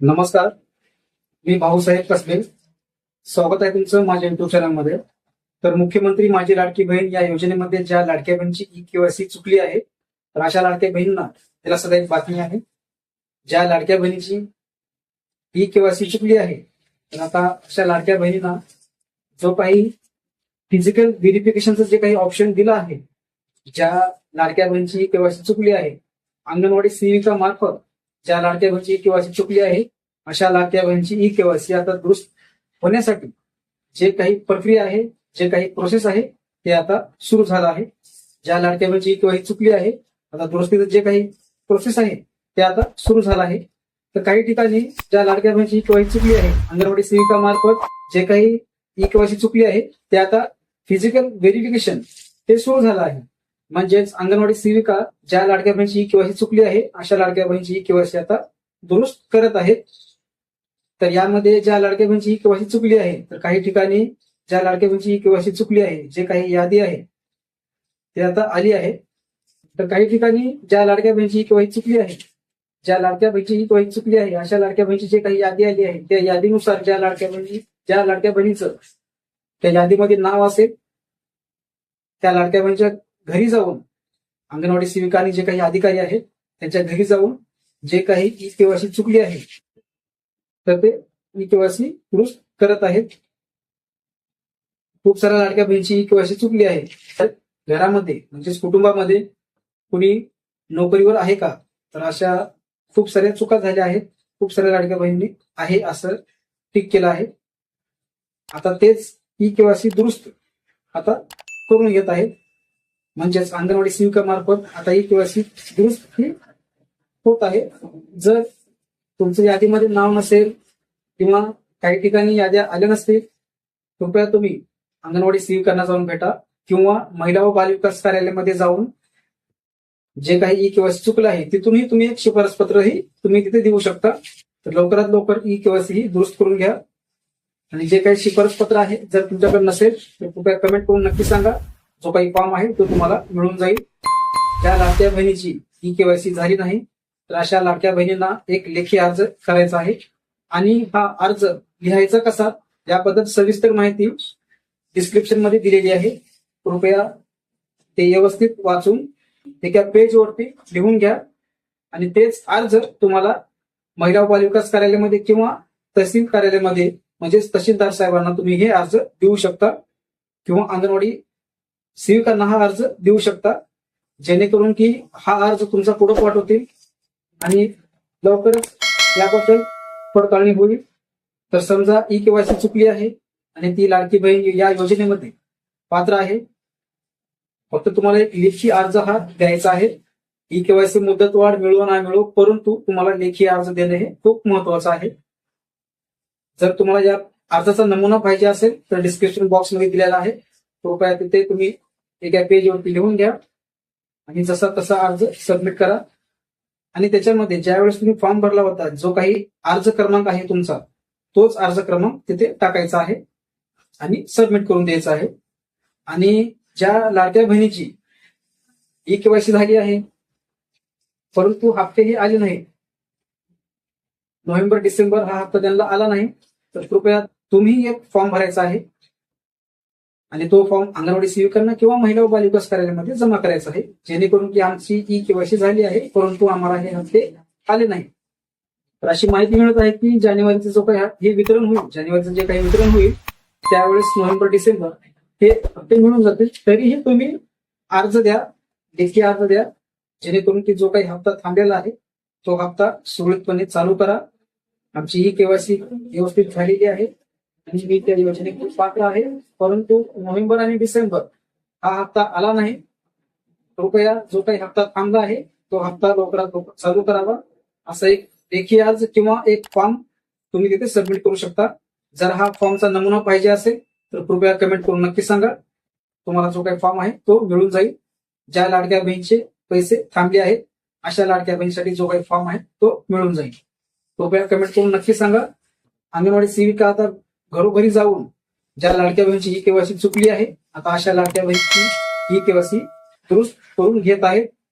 नमस्कार. मी भाऊसाहेब कसबे. स्वागत आहे तुमचं माझ्या युट्यूब चॅनलमध्ये तर मुख्यमंत्री माझी लाडकी बहीण या योजनेमध्ये ज्या लाडक्या बहिणीची ई केवायसी चुकली आहे तर अशा लाडक्या बहिणींना त्याला सध्या एक बातमी आहे. ज्या लाडक्या बहिणीची ई केवायसी चुकली आहे तर आता अशा लाडक्या बहिणींना जो काही फिजिकल व्हेरिफिकेशनचं जे काही ऑप्शन दिलं आहे ज्या लाडक्या बहिणीची ई केवायसी चुकली आहे अंगणवाडी सेविका मार्फत ज्या लाडक्या बहिणीची केवायसी चुकली आहे अशा लाडक्या बहिणीची ई केवायसी आता दुरुस्त होण्यासाठी जे काही प्रक्रिया आहे जे काही प्रोसेस आहे ते आता सुरू झालं आहे. ज्या लाडक्या बहिणीची केवायसी चुकली आहे आता दुरुस्तीचं जे काही प्रोसेस आहे ते आता सुरू झालं आहे. तर काही ठिकाणी ज्या लाडक्या बहिणीची केवायसी चुकली आहे अंगणवाडी सेविका मार्फत जे काही ई केवायसी चुकली आहे ते आता फिजिकल व्हेरिफिकेशन ते सुरू झालं आहे. म्हणजेच अंगणवाडी सेविका ज्या लाडक्या बहिणीची केवायसी चुकली आहे अशा लाडक्या बहिणीची केवायसी आता दुरुस्त करत आहेत. तर यामध्ये ज्या लाडक्या बहिणीची केवायसी चुकली आहे तर काही ठिकाणी ज्या लाडक्या बहिणीची केवायसी चुकली आहे जे काही यादी आहे ते आता आली आहे. तर काही ठिकाणी ज्या लाडक्या बहिणीची केवायसी चुकली आहे ज्या लाडक्या बहिणीची केवायसी चुकली आहे अशा लाडक्या बहिणीची जे काही यादी आली आहे त्या यादीनुसार ज्या लाडक्या बहिणी ज्या लाडक्या बहिणीचं त्या यादीमध्ये नाव असेल त्या लाडक्या बहिणीच्या घरी जाऊन अंगणवाडी सेविका आणि जे काही अधिकारी आहेत त्यांच्या घरी जाऊन जे काही ई केवायसी चुकली आहे तर ते ई केवायसी दुरुस्त करत आहेत. खूप साऱ्या लाडक्या बहिणीची ई केवायसी चुकली आहे. तर घरामध्ये म्हणजेच कुटुंबामध्ये कुणी नोकरीवर आहे का? तर अशा खूप साऱ्या चुका झाल्या आहेत. खूप साऱ्या लाडक्या बहिणी आहे असं टिक केलं आहे. आता तेच ई केवायसी दुरुस्त आता करून घेत आहेत. म्हणजेच अंगणवाडी सेविका मार्फत आता एक केवायसी दुरुस्त होत आहे. जर तुमचं यादीमध्ये नाव नसेल किंवा काही ठिकाणी याद्या आल्या नसतील कृपया तुम्ही अंगणवाडी सेविकांना जाऊन भेटा किंवा महिला व बालविकास कार्यालयामध्ये जाऊन जे काही ई केवायसी चुकलं आहे तिथूनही तुम्ही एक शिफारस पत्रही तुम्ही तिथे देऊ शकता. तर लवकरात लवकर ई केवायसी ही दुरुस्त करून घ्या. आणि जे काही शिफारस पत्र आहे जर तुमच्याकडे नसेल तर कृपया कमेंट करून नक्की सांगा. जो काही फॉर्म आहे तो तुम्हाला मिळून जाईल. त्या लाडक्या बहिणीची ई केवायसी झाली नाही तर अशा लाडक्या बहिणींना एक लेखी अर्ज करायचा आहे. आणि हा अर्ज लिहायचा कसा याबद्दल सविस्तर माहिती डिस्क्रिप्शनमध्ये दिलेली आहे. कृपया ते व्यवस्थित वाचून एका पेजवरती लिहून घ्या. आणि तेच अर्ज तुम्हाला महिला बालविकास कार्यालयामध्ये किंवा तहसील कार्यालयामध्ये म्हणजेच तहसीलदार साहेबांना तुम्ही हे अर्ज देऊ शकता. किंवा अंगणवाडी सेविकांना हा अर्ज देऊ शकता. जेणेकरून की हा अर्ज तुमचा पुढे पाठवतील आणि लवकरच याबद्दल पडताळणी होईल. तर समजा ई केवायसी चुकली आहे आणि ती लाडकी बहीण या योजनेमध्ये पात्र आहे. फक्त तुम्हाला एक लेखी अर्ज हा द्यायचा आहे. ई केवायसी मुदतवाढ मिळो ना मिळो परंतु तुम्हाला लेखी अर्ज देणे हे खूप महत्वाचं आहे. जर तुम्हाला या अर्जाचा नमुना पाहिजे असेल तर डिस्क्रिप्शन बॉक्समध्ये दिलेला आहे. कृपया तिथे तुम्ही एका पेजवरती लिहून घ्या. आणि जसा तसा अर्ज सबमिट करा. आणि त्याच्यामध्ये ज्यावेळेस तुम्ही फॉर्म भरला होता जो काही अर्ज क्रमांक आहे तुमचा तोच अर्ज क्रमांक तिथे टाकायचा आहे. आणि सबमिट करून द्यायचा आहे. आणि ज्या लाडक्या बहिणीची ई केवायसी झाली आहे परंतु हप्तेही आले नाही. नोव्हेंबर डिसेंबर हा हप्ता त्यांना आला नाही. तर कृपया तुम्ही एक फॉर्म भरायचा आहे. आणि तो फॉर्म अंगणवाडी सेविकांना किंवा महिला व बालविकास कार्यालयामध्ये जमा करायचा आहे. जेणेकरून की आमची ई केवायसी झाली आहे परंतु आम्हाला हे हप्ते आले नाही तर अशी माहिती मिळत आहे की जानेवारीचं जो काही हे वितरण होईल जानेवारीचं जे काही वितरण होईल त्यावेळेस नोव्हेंबर डिसेंबर हे हप्ते मिळून जातील. तरीही तुम्ही अर्ज द्या लेखी अर्ज द्या. जेणेकरून की जो काही हप्ता थांबलेला आहे तो हप्ता सुरळीतपणे चालू करा. आमची ही केवायसी व्यवस्थित झालेली आहे. आणि मी त्या योजनेत खूप पात्र आहे परंतु नोव्हेंबर आणि डिसेंबर हा हप्ता आला नाही. कृपया जो काही हप्ता थांबला आहे तो हप्ता लवकरात लवकर चालू करावा. असा एक लेखी अर्ज किंवा एक फॉर्म तुम्ही तिथे सबमिट करू शकता. जर हा फॉर्मचा नमुना पाहिजे असेल तर कृपया कमेंट करून नक्की सांगा. तुम्हाला जो काही फॉर्म आहे तो मिळून जाईल. ज्या लाडक्या बहिणीचे पैसे थांबले आहेत अशा लाडक्या बहिणीसाठी जो काही फॉर्म आहे तो मिळून जाईल. कृपया कमेंट करून नक्की सांगा. अंगणवाडी सेविका आता घरोघरी जाऊन ज्या लाडक्या बहिणीची ही केवायसी चुकली आहे आता अशा लाडक्या बहिणीची ही केवायसी दुरुस्त करून घेत आहेत.